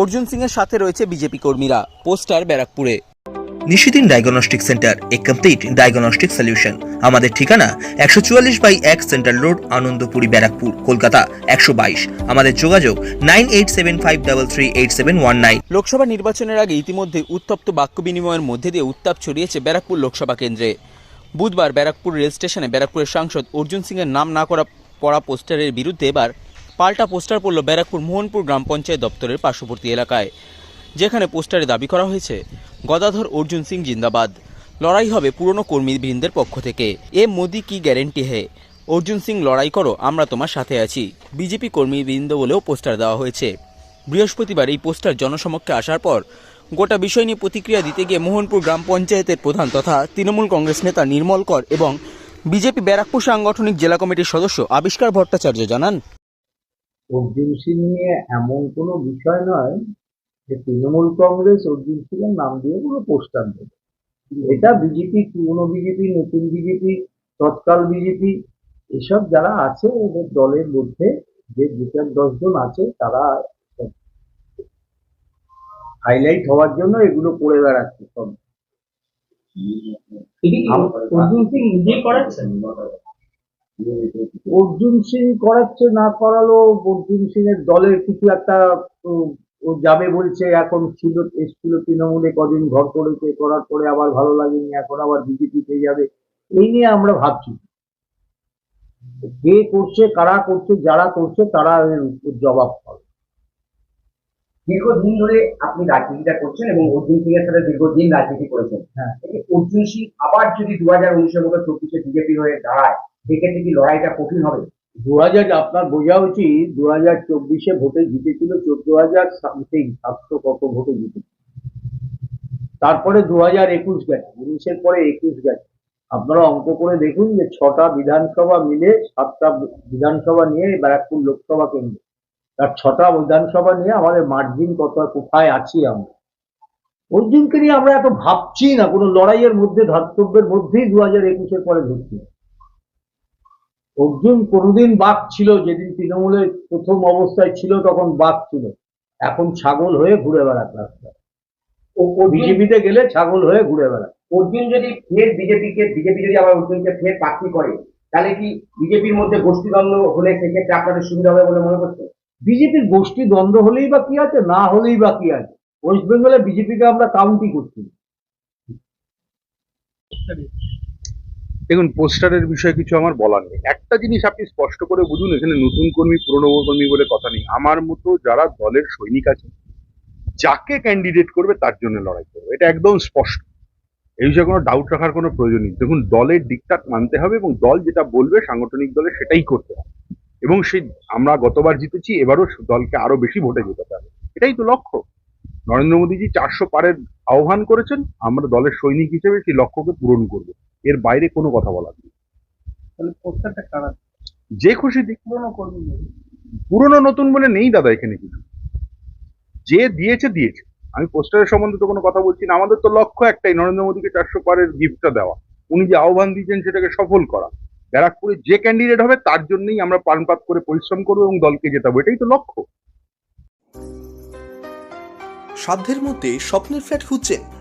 অর্জুন সিং এর সাথে রয়েছে বিজেপি কর্মীরা। পোস্টার ব্যারাকপুরে। Nishidin diagnostic centre a complete diagnostic solution আমাদের ঠিকানা একশো চুয়াল্লিশ বাই এক সেন্ট্রাল রোড আনন্দপুরি ব্যারাকপুর কলকাতা একশো বাইশ। আমাদের যোগাযোগ nine eight seven five double three eight seven one nine. Lok Sabha নির্বাচনের আগে ইতিমধ্যে উত্তপ্ত বাক্য বিনিময়ের মধ্যে দিয়ে উত্তাপ ছড়িয়েছে ব্যারাকপুর লোকসভা কেন্দ্রে। বুধবার ব্যারাকপুর রেল স্টেশনে ব্যারাকপুরের সাংসদ অর্জুন সিংয়ের নাম না করা পড়া পোস্টারের বিরুদ্ধে এবার পাল্টা পোস্টার পড়ল ব্যারাকপুর মোহনপুর গ্রাম পঞ্চায়েত দপ্তরের পার্শ্ববর্তী এলাকায়, যেখানে পোস্টারে দাবি করা হয়েছে, গদাধর অর্জুন সিং জিন্দাবাদ, লড়াই হবে পুরনো কর্মীবৃন্দের পক্ষ থেকে। এ মোদি কি গ্যারেন্টি হে? অর্জুন সিং, লড়াই করো, আমরা তোমার সাথে আছি। বিজেপি কর্মীবৃন্দ বলেও পোস্টার দেওয়া হয়েছে। বৃহস্পতিবার এই পোস্টার জনসমক্ষে আসার পর, গোটা বিষয় নিয়ে প্রতিক্রিয়া দিতে গিয়ে মোহনপুর গ্রাম পঞ্চায়েতের প্রধান তথা তৃণমূল কংগ্রেস নেতা নির্মল কর এবং বিজেপি ব্যারাকপুর সাংগঠনিক জেলা কমিটির সদস্য আবিষ্কার ভট্টাচার্য জানান। অর্জুন সিং নিয়ে এমন কোনো বিষয় নয় যে তৃণমূল কংগ্রেস অর্জুন সিং এর নাম দিয়ে কোনো পোস্টার দেবে। এটা বিজেপি পুরনো বিজেপি নতুন বিজেপি তৎকাল বিজেপি এসব যারা আছে ওদের দলের মধ্যে যে দু চার দশজন আছে তারা হাইলাইট হওয়ার জন্য এগুলো করে বেড়াচ্ছে সব। অর্জুন সিং নিজে করাচ্ছেন? অর্জুন সিং করাচ্ছে না করালো অর্জুন সিং এর দলের কিছু একটা ও যাবে বলছে এখন ছিল এসছিল তৃণমূলে কদিন ঘর করেছে করার পরে আবার ভালো লাগেনি এখন আবার বিজেপিতে যাবে। এই নিয়ে আমরা ভাবছি। কে করছে কারা করছে যারা করছে তারা এর জবাব পাবে। দীর্ঘদিন ধরে আপনি রাজনীতিটা করছেন এবং অর্জুন সিং এর সাথে দীর্ঘদিন রাজনীতি করেছেন। হ্যাঁ। অর্জুন সিং আবার যদি দু হাজার উনিশের মতো চব্বিশে বিজেপি হয়ে দাঁড়ায় সেক্ষেত্রে কি লড়াইটা কঠিন হবে? দু হাজার আপনার বোঝা উচিত দু হাজার চব্বিশে ভোটে জিতেছিল চোদ্দ হাজার সামথিং, সাতশো কত ভোটে জিতেছিল। তারপরে দু হাজার একুশ গেছে, উনিশের পরে একুশ গেছে। আপনারা অঙ্ক করে দেখুন যে ছটা বিধানসভা মিলে, সাতটা বিধানসভা নিয়ে ব্যারাকপুর লোকসভা কেন্দ্র। তার ছটা বিধানসভা নিয়ে আমাদের মার্জিন কত, কোথায় আছি আমরা? অর্জুনকে নিয়ে আমরা এত ভাবছি না, কোনো লড়াইয়ের মধ্যে ধর্তব্যের মধ্যেই দু হাজার একুশের পরে ঢুকছি না। অর্জুন কোনোদিন বাঘ ছিল যেদিন তৃণমূলের প্রথম অবস্থায় ছিল তখন বাঘ ছিল। এখন ছাগল হয়ে ঘুরে বেড়াত রাস্তায়। ও বিজেপিতে গেলে ছাগল হয়ে ঘুরে বেড়ায়। অর্জুন যদি ফের বিজেপিকে বিজেপি যদি আবার অর্জুনকে ফের প্রার্থী করে তাহলে কি বিজেপির মধ্যে গোষ্ঠীদ্বন্দ্ব হলে সেক্ষেত্রে আপনাদের সুবিধা হবে বলে মনে করছেন? বিজেপির গোষ্ঠী দ্বন্দ্ব হলেই বা কি আছে না হলেই বা কি আছে? ওয়েস্ট বেঙ্গলে বিজেপিকে আমরা কাউন্টি করছি। দেখুন, পোস্টারের বিষয়ে কিছু আমার বলার নেই। একটা জিনিস আপনি স্পষ্ট করে বুঝুন, এখানে নতুন কর্মী, পুরনো কর্মী বলে কথা নেই। আমার মতো যারা দলের সৈনিক আছে যাকে ক্যান্ডিডেট করবে তার জন্য লড়াই করবে। এটা একদম স্পষ্ট। এই বিষয়ে কোনো ডাউট রাখার কোনো প্রয়োজন নেই। দেখুন, দলের দিকটা মানতে হবে এবং দল যেটা বলবে সাংগঠনিক দলে সেটাই করতে হবে। এবং সেই, আমরা গতবার জিতেছি, এবারও দলকে আরও বেশি ভোটে জেতাতে হবে এটাই তো লক্ষ্য। নরেন্দ্র মোদীজি চারশো পারের আহ্বান করেছেন, আমরা দলের সৈনিক হিসেবে সেই লক্ষ্যকে পূরণ করব। এর বাইরে কোনো কথা বলার নেই। তাহলে পোস্টারটা কারা? যে খুশি দিক পুরনো কর্মী পুরনো নতুন বলে নেই দাদা এখানে কিছু। যে দিয়েছে দিয়েছে। আমি পোস্টারের সম্বন্ধে তো কোনো কথা বলছি না। আমাদের তো লক্ষ্য একটাই নরেন্দ্র মোদীকে চারশো পারের গিফটটা দেওয়া। উনি যে আহ্বান দিয়েছেন সেটাকে সফল করা। ব্যারাকপুরে যে ক্যান্ডিডেট হবে তার জন্যই আমরা পানপাত করে পরিশ্রম করব এবং দলকে জেতাবো। এটাই তো লক্ষ্য। সাধ্যের মধ্যে স্বপ্নের ফ্ল্যাট খুঁজছেন